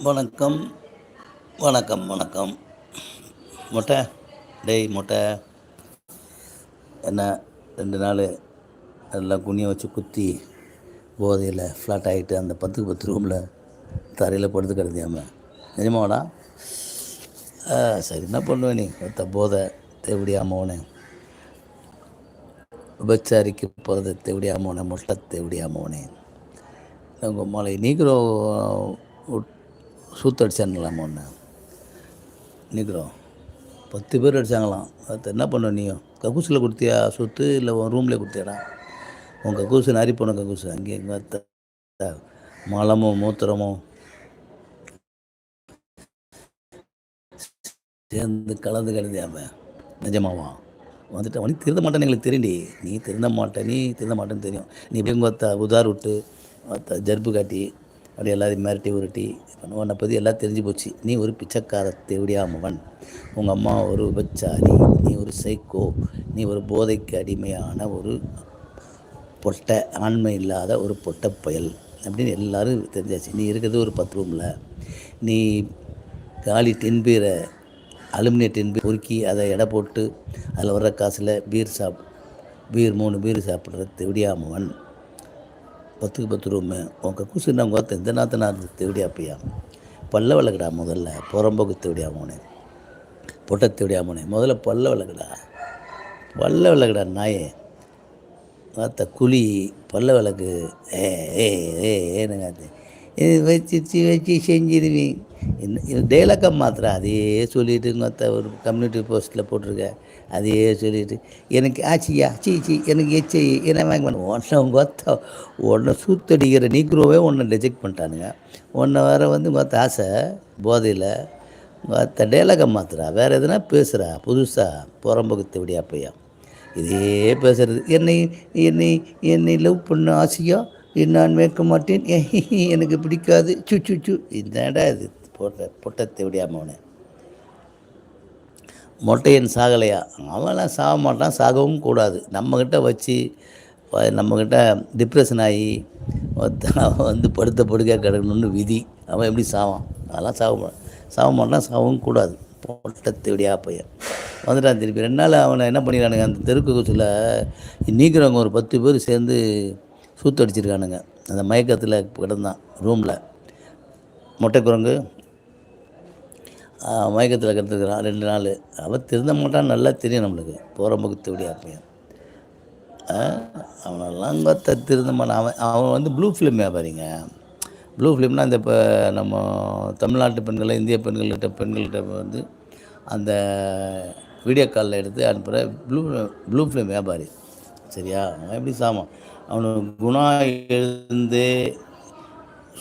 வணக்கம் வணக்கம் வணக்கம். மொட்டை டேய் மொட்டை. என்ன ரெண்டு நாள் எல்லாம் குனியை வச்சு குத்தி போதையில் ஃப்ளாட் ஆகிட்டு அந்த பத்துக்கு பத்து ரூமில் தரையில் படுத்து கிடந்தியாம. நிஜமாடா ஆ, சரி என்ன பண்ணுவேன் நீ? ஒத்த போதை தேவடியாமவனே விபச்சாரிக்கு போகிறத தேவடியாமவனே மொட்டை தேவடியாமவனே உங்கள் மலை நீக்கிறோ சூத்து அடிச்சானுங்களாம் ஒன்று நிற்கிறோம் பத்து பேர் அடித்தாங்களாம் அது என்ன பண்ண நீயும் கக்கூசில் கொடுத்தியா சுத்து? இல்லை உன் ரூம்லேயே கொடுத்தியாடா? உன் கக்கூசு நரி போன கக்கூசு. அங்கே எங்கே மலமும் மூத்திரமும் சேர்ந்து கலந்து கலந்தியாம நிஜமாவா? வந்துட்டு அவனுக்கு திருந்த மாட்டேன்னு எங்களுக்கு தெரியும்டி. நீ திருந்த மாட்டே. நீ திருந்த மாட்டேன்னு தெரியும். நீ எப்படி உதார் விட்டு ஜர்பு காட்டி அப்படி எல்லாத்தையும் மிரட்டி உருட்டி உன்னை பற்றி எல்லாம் தெரிஞ்சு போச்சு. நீ ஒரு பிச்சைக்கார தேவடியாமவன். உங்கள் அம்மா ஒரு விபச்சாரி. நீ ஒரு சைக்கோ நீ ஒரு போதைக்கு அடிமையான ஒரு பொட்டை ஆண்மை இல்லாத ஒரு பொட்டை பயல் அப்படின்னு எல்லாரும் தெரிஞ்சாச்சு. நீ இருக்கிறது ஒரு பத்து ரூமில் நீ காலி டின்பீரை அலுமினிய டின்பீர் பொறுக்கி அதை எடை போட்டு அதில் வர்ற காசில் பீர் சாப் பீர் மூணு பீர் சாப்பிட்ற தெவிடியாமவன். பத்துக்கு பத்து ரூமு உன் கக்கூசு நான் கோத்த இந்த நாத்த தேவடியா தெவிடியாப்பையா பல்ல விளக்குடா முதல்ல. புறம்போக்கு தெவிடியாமவனே பொட்டை தெவிடியாமவனே முதல்ல பல்ல விளக்குடா. பல்ல விளக்குடா நாயே. பார்த்த குழி பல்ல விளக்கு. ஏ ஏ ஏ ஏனுங்க வச்சு வச்சு செஞ்சிருவேன். என்ன இது டைலாக்கை மாத்திர அதையே சொல்லிட்டு மற்ற ஒரு கம்யூனிட்டி போஸ்ட்டில் போட்டிருக்க. அதையே சொல்லிட்டு எனக்கு ஆச்சியா சீ சீ எனக்கு எச்சி என்ன வாங்க பண்ண ஒன்றை கொத்த உன்னை சூத்தடிக்கிற நீக்ரோவே உன்னை ரிஜெக்ட் பண்ணிட்டானுங்க. உன்னை வர வந்து மற்ற ஆசை போதையில். மற்ற டைலாக்கை மாத்திரா வேறு எதுனா பேசுகிறா புதுசாக புறம்புக்கு விடியா பையா. இதே பேசுறது என்னை என்னை என்னை லவ் பண்ண ஆசையோ? நான் மேற்க மாட்டேன். எனக்கு பிடிக்காது. சு சு சு. இதாடா இது போட்ட பொட்டத்தை விடியாமவனே மொட்டையன் சாகலையா? அவன்லாம் சாக மாட்டான் சாகவும் கூடாது. நம்மக்கிட்ட வச்சு நம்மக்கிட்ட டிப்ரெஷன் ஆகி அவன் வந்து படுத்த படுக்க கிடக்கணும்னு விதி. அவன் எப்படி சாவான்? அதெல்லாம் சாக சாக மாட்டான் சாகவும் கூடாது. போட்டத்தை விடியா பையன். வந்துட்டான் திருப்பி. ரெண்டு நாள் அவனை என்ன பண்ணிடுறானுங்க அந்த தெருக்கு குச்சில் நீக்கிறவங்க ஒரு பத்து பேர் சேர்ந்து சூத்தடிச்சிருக்கானுங்க அந்த மயக்கத்தில் கிடந்தான் ரூமில் மொட்டை குரங்கு. மயக்கத்தில் கிடந்துருக்கிறான் ரெண்டு நாள். அவன் திருந்த மாட்டான் நல்லா தெரியும் நம்மளுக்கு. போகிறம்புக்கு தேவடியா பையன் அவனெல்லாம் கொத்த திருந்த மாட்டான். அவன் அவன் வந்து ப்ளூ ஃபிலிம் வியாபாரிங்க ப்ளூ ஃபிலிம்னா இந்த இப்போ நம்ம தமிழ்நாட்டு பெண்களை இந்திய பெண்கள்கிட்ட பெண்கள்கிட்ட வந்து அந்த வீடியோ காலில் எடுத்து அனுப்புகிற ப்ளூ ப்ளூ ஃபிலிம் வியாபாரி சரியா? அவன் எப்படி சாமான்? அவனுக்கு குணா எழுந்தே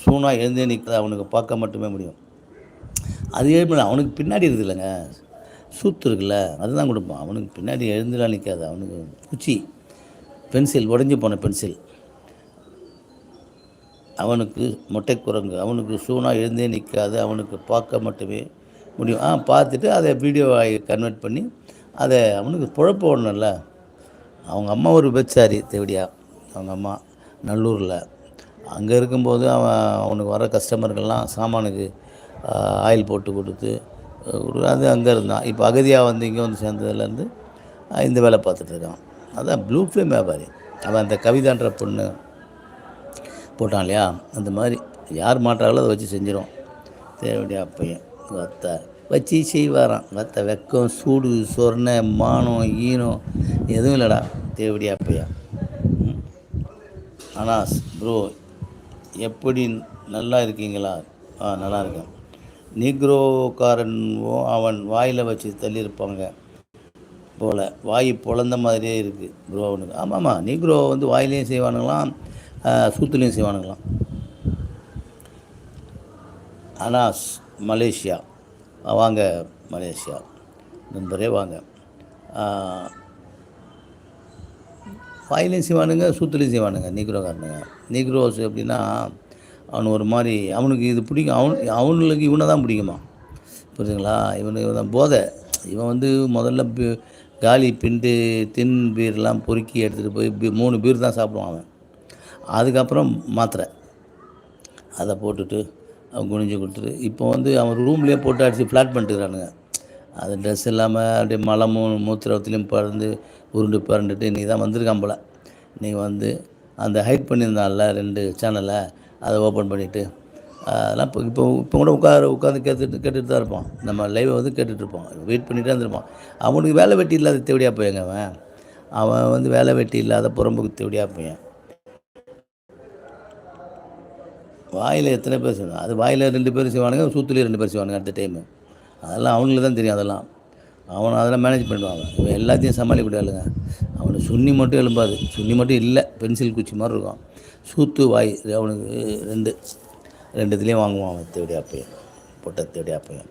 சூனா எழுந்தே நிற்கிறது அவனுக்கு பார்க்க மட்டுமே முடியும். அது எழுப்பின அவனுக்கு பின்னாடி இருக்குது இல்லைங்க. சூத்து இருக்குல்ல அதுதான் கொடுப்பான். அவனுக்கு பின்னாடி எழுந்துலாம் நிற்காது அவனுக்கு குச்சி பென்சில் உடஞ்சி போன பென்சில். அவனுக்கு மொட்டை குரங்கு அவனுக்கு சூனா எழுந்தே நிற்காது அவனுக்கு பார்க்க மட்டுமே முடியும். ஆ பார்த்துட்டு அதை வீடியோ கன்வெர்ட் பண்ணி அதை அவனுக்கு பொழப்பு ஓடணும்ல அவங்க அம்மா ஒரு பெச்சாரி தேவடியாக அவங்க அம்மா நல்லூரில். அங்கே இருக்கும்போது அவன் அவனுக்கு வர கஸ்டமர்கள்லாம் சாமானுக்கு ஆயில் போட்டு கொடுத்து ஒரு அது அங்கே இருந்தான். இப்போ அகதியாக வந்து இங்கே வந்து சேர்ந்ததுலேருந்து இந்த வேலை பார்த்துட்ருக்கான் அதான் ப்ளூ ஃபிலிம் வியாபாரி. அவன் அந்த கவிதான்ற பொண்ணு போட்டான் இல்லையா? அந்த மாதிரி யார் மாட்டாங்களோ அதை வச்சு செஞ்சிடும் தேவடியா பையன் வத்த வச்சு செய்வாராம். வத்த வெக்கம் சூடு சொர்ண மானம் ஈனம் எதுவும் இல்லைடா தேவடியா அப்பையா அனாஸ் ப்ரோ எப்படி நல்லா இருக்கீங்களா? ஆ நல்லா இருக்கேன். நீக்ரோக்காரன்வோ அவன் வாயில் வச்சு தள்ளியிருப்பாங்க போல். வாய் பொழந்த மாதிரியே இருக்குது ப்ரோ அவனுக்கு. ஆமாம்மா நீக்ரோ வந்து வாயிலையும் செய்வானுங்களாம் ஆ, சூத்துலேயும் செய்வானுங்களாம். அனாஸ் மலேசியா. வாங்க மலேசியா. நண்பரே வாங்க. வாயிலையும் செய்வானுங்க சூத்துலையும் செய்வானுங்க நீக்ரோக்காரனுங்க நீக்ரோஸ் எப்படின்னா அவனு ஒரு மாதிரி அவனுக்கு இது பிடிக்கும். அவன் அவனுக்கு இவனை தான் பிடிக்குமா? புரியுதுங்களா இவனுக்கு இவன் தான் போதை. இவன் வந்து முதல்ல காலி பிண்டு தின் பீர்லாம் பொறுக்கி எடுத்துகிட்டு போய் மூணு பீர் தான் சாப்பிடுவான் அவன். அதுக்கப்புறம் மாத்திரை. அதை போட்டுட்டு அவன் குனிஞ்சு கொடுத்துட்டு இப்போ வந்து அவன் ரூம்லேயே போட்டு அடித்து ஃப்ளாட் பண்ணிட்டுக்கிறானுங்க. அது ட்ரெஸ் இல்லாமல் அப்படியே மலமும் மூத்திரத்துலேயும் பறந்து உருண்டு பறந்துட்டு நீ தான் வந்திருக்கான் போல. நீ வந்து அந்த ஹைட் பண்ணியிருந்தான்ல ரெண்டு சேனலை அதை ஓப்பன் பண்ணிவிட்டு அதெல்லாம் இப்போ இப்போ இப்போ கூட உட்கார உட்காந்து கேட்டுட்டு கேட்டுட்டு தான் இருப்பான். நம்ம லைவை வந்து கேட்டுட்ருப்போம் வெயிட் பண்ணிகிட்டே தான் அவனுக்கு வேலை வெட்டி இல்லாத தேவடியாக போயங்க அவன்? அவன் வந்து வேலை வெட்டி இல்லாத புறம்புக்கு தேவடியாக போயன் வாயில் எத்தனை பேர் செய்வாங்க? அது வாயில் ரெண்டு பேர் செய்வானுங்க சூத்துலேயே ரெண்டு பேர் செய்வானுங்க அடுத்த டைமு அதெல்லாம் அவங்களுக்கு தான் தெரியும் அதெல்லாம். அவனை அதெல்லாம் மேனேஜ் பண்ணுவாங்க இவன் எல்லாத்தையும் சமாளிக்க ஆளுங்க அவனுக்கு சுண்ணி மட்டும் எழும்பாது. சுண்ணி மட்டும் இல்லை பென்சில் குச்சி மாதிரி இருக்கும். சூத்து வாய் அவனுக்கு ரெண்டு. ரெண்டுத்துலேயும் வாங்குவான் அவன் தேடி அப்பையும் பொட்டை தேடி அப்பையும்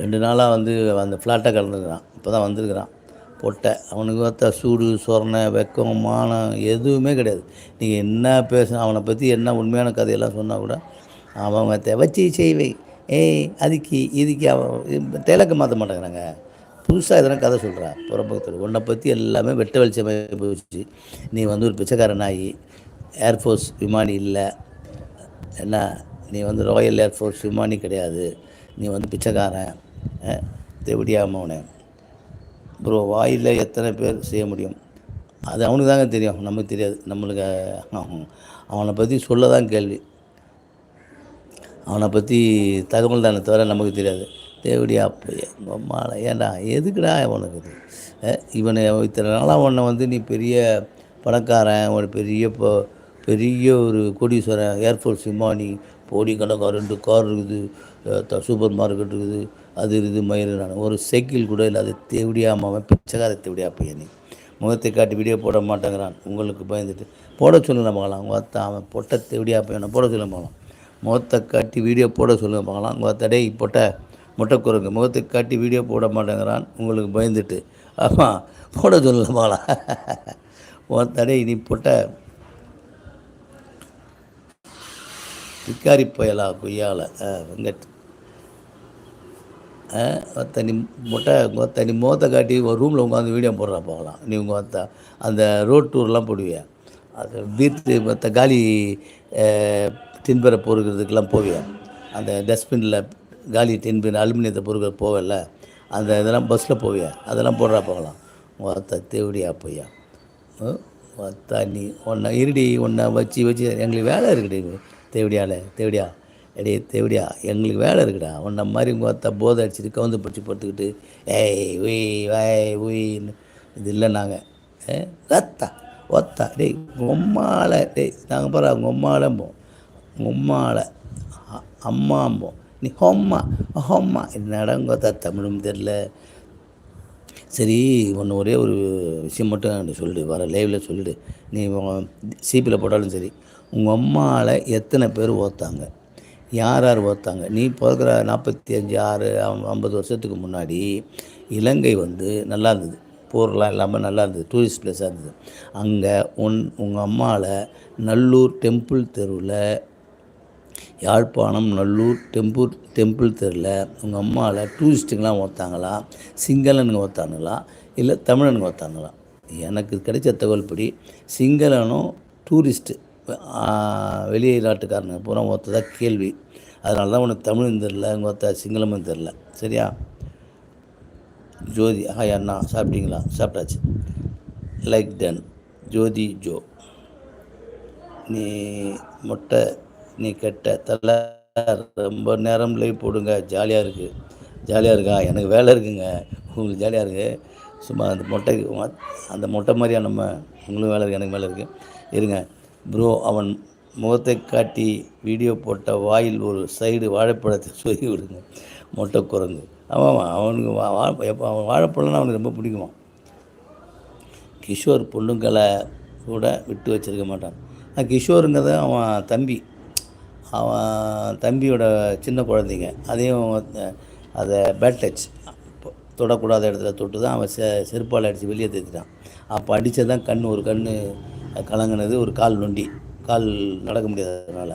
ரெண்டு நாளாக வந்து அந்த ஃப்ளாட்டாக கலந்துருக்கிறான் இப்போ தான் வந்திருக்கிறான். பொட்டை அவனுக்கு பார்த்தா சூடு சொரணை வெக்கம் மானம் எதுவுமே கிடையாது. நீங்கள் என்ன பேச அவனை பற்றி என்ன உண்மையான கதையெல்லாம் சொன்னால் கூட அவன் தேவச்சி செய்வை. ஏய் அதுக்கு இதுக்கு அவன் டேலக்கு மாற்ற மாட்டேங்கிறாங்க. புதுசாக எதனா கதை சொல்கிறான் புறப்பக்கத்தில் உன்னை பற்றி எல்லாமே வெட்ட வெளிச்சமாக போயிடுச்சு நீ வந்து ஒரு பிச்சைக்காரனாகி ஏர்ஃபோர்ஸ் விமானி இல்லை. என்ன? நீ வந்து ராயல் ஏர்ஃபோர்ஸ் விமானி கிடையாது. நீ வந்து பிச்சைக்காரன். தேவடியாமவனே ப்ரோ வாயில் எத்தனை பேர் செய்ய முடியும்? அது அவனுக்கு தாங்க தெரியும். நமக்கு தெரியாது. நம்மளுக்கு அவனை பற்றி சொல்ல தான் கேள்வி. அவனை பற்றி தகவல் தானே தவிர நமக்கு தெரியாது. தேவடியா அப்பைய அம்மாவில் ஏன்டா எதுக்குடா உனக்கு இது? இவனை இத்தனை நாளாக உன்னை வந்து நீ பெரிய பணக்காரன் ஒரு பெரிய இப்போ பெரிய ஒரு கோடீஸ்வரன் ஏர்ஃபோர்ஸ் விமானி போடி கணக்காக ரெண்டு கார் இருக்குது சூப்பர் மார்க்கெட் இருக்குது அது இருக்குது மயிறு நான் ஒரு சைக்கிள் கூட இல்லை அது தேவடியாமல் அவன் பிச்சைக்கார தேவடியா பையன் முகத்தை காட்டி வீடியோ போட மாட்டேங்கிறான். உங்களுக்கு பயந்துட்டு. போட சொல்லுங்க பார்க்கலாம் அவன் பொட்டை தேவடியா பையனை போட சொல்ல பார்க்கலாம் முகத்தை காட்டி வீடியோ போட சொல்லுங்கள் பார்க்கலாம். உங்கள் தடை போட்ட முட்டை குரங்கு முகத்தை காட்டி வீடியோ போட மாட்டேங்கிறான். உங்களுக்கு பயந்துட்டு. ஆமாம் போட சொல்லுங்கள் பார்க்கலாம். உன் தடை நீ பொட்டை பிக்காரி பயலா கொய்யால வெங்கட். தனி முட்டை தனி முகத்தை காட்டி ஒரு ரூமில் உட்காந்து வீடியோ போடுறா போகலாம் நீ உங்கள் அந்த ரோட் டூர்லாம் போடுவிய? அது வீட்டு மற்ற காலி டின்பரை பொறுக்கிறதுக்கெல்லாம் போவியா? அந்த டஸ்ட்பினில் காலி டின்பின் அலுமினியத்தை பொறுக்கிற போவேல அந்த இதெல்லாம் பஸ்ஸில் போவியா? அதெல்லாம் போடுறா போகலாம். ஒருத்த தேவடியா போய்யா? தண்ணி நீ ஒன்றை இருடி ஒன்றை வச்சு வச்சு. எங்களுக்கு வேலை இருக்குடி தேவடியால் தேவடியா? எடே தேவடியா எங்களுக்கு வேலை இருக்குடா. ஒன்றை மாதிரி உங்கள் போதை அடிச்சுட்டு கவுந்து பிடிச்சி படுத்துக்கிட்டு ஏய் உய் வாய் உயின்னு. இது இல்லை நாங்கள் ஏ? ரத்தா ஒத்தா. டேய் உம்மால டேய் நாங்கள் பாரு அவங்க உம்மாலம்போம் உம்மால. அம்மாம்போம் நீ ஹொம்மா. ஹொம்மா. என்னடா உங்கள் தமிழும் தெரில. சரி ஒன்று ஒரே ஒரு விஷயம் மட்டும் சொல்லிடு வர லைவில் சொல்லிவிடு நீ சிபியில் போட்டாலும் சரி. உங்கள் அம்மாவில் எத்தனை பேர் ஓத்தாங்க? யார் யார் ஓத்தாங்க? நீ பிறக்கிற நாற்பத்தி அஞ்சு ஆறு ஐம்பது வருஷத்துக்கு முன்னாடி இலங்கை வந்து நல்லா இருந்தது. போர்லாம் இல்லாமல் நல்லா இருந்தது. டூரிஸ்ட் பிளேஸாக இருந்தது. அங்கே உன் உங்கள் அம்மாவில் நல்லூர் டெம்பிள் தெருவில் யாழ்ப்பாணம் நல்லூர் டெம்பிள் டெம்பிள் தெருவில் உங்கள் அம்மாவில் டூரிஸ்ட்டுங்களாம் ஓத்தாங்களா? சிங்களனுங்க ஓத்தானுங்களா? இல்லை தமிழனுங்க ஓத்தானுங்களா? எனக்கு கிடைச்ச தகவல் படி சிங்களனும் டூரிஸ்ட்டு வெளியே நாட்டுக்காரனுங்க பூரா ஓத்ததாக கேள்வி. அதனால தான் உனக்கு தமிழும் தெரில உங்கள் ஒருத்த சிங்களமும் தெரில சரியா? ஜோதி ஹாய் அண்ணா சாப்பிட்டீங்களா? சாப்பிட்டாச்சு. லைக் டன் ஜோதி ஜோ. நீ முட்டை நீ கெட்ட தலை. ரொம்ப நேரம் லைவ் போடுங்க. ஜாலியாக இருக்குது ஜாலியாக இருக்கா? எனக்கு வேலை இருக்குங்க. உங்களுக்கு ஜாலியாக இருக்குது சும்மா அந்த மொட்டைக்கு அந்த மொட்டை மாதிரியா நம்ம உங்களுக்கு வேலை இருக்குது எனக்கு வேலை இருக்குது இருங்க. ப்ரோ அவன் முகத்தை காட்டி வீடியோ போட்ட வாயில் ஒரு சைடு வாழைப்பழத்தை சொல்லி விடுங்க. மொட்டை குரங்கு. ஆமாம் அவனுக்கு வா அவன் வாழைப்பழம்னா அவனுக்கு ரொம்ப பிடிக்குமா? கிஷோர் பொண்ணுங்களை கூட விட்டு வச்சுருக்க மாட்டான். கிஷோருங்கிறத அவன் தம்பி. அவன் தம்பியோட சின்ன குழந்தைங்க அதையும் அதை பேட் டச் தொடக்கூடாத இடத்துல தொட்டு தான் அவன் செ செருப்பால் அடித்து வெளியே தேத்திட்டான் அப்போ அடித்ததான் கண் ஒரு கண் கலங்கினது ஒரு கால் நொண்டி. கால் நடக்க முடியாததுனால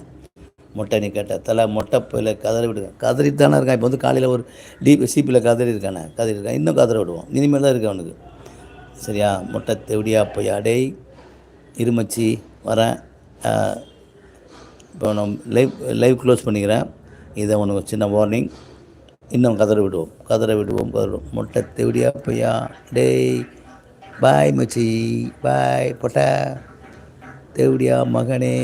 மொட்டை நீ கேட்ட தலை மொட்டை போயில் கதறி விடுங்க. கதறிட்டு தானே இருக்கான். இப்போ வந்து காலையில் ஒரு டீப் சீப்பில் கதறி இருக்கானே கதறி இருக்கான். இன்னும் கதற விடுவோம் இனிமேல் தான் இருக்கு அவனுக்கு. சரியா? மொட்டை தெவடியா போய் அடை இருமச்சி வரேன். இப்போ நான் லைவ் லைவ் க்ளோஸ் பண்ணிக்கிறேன். இதை உனக்கு சின்ன வார்னிங் இன்னும் கதற விடுவோம். கதற விடுவோம் கதறுவோம் முட்டை தேவடியா பையா டேய் பாய் மச்சி பாய் பொட்டா தேவடியா மகனே.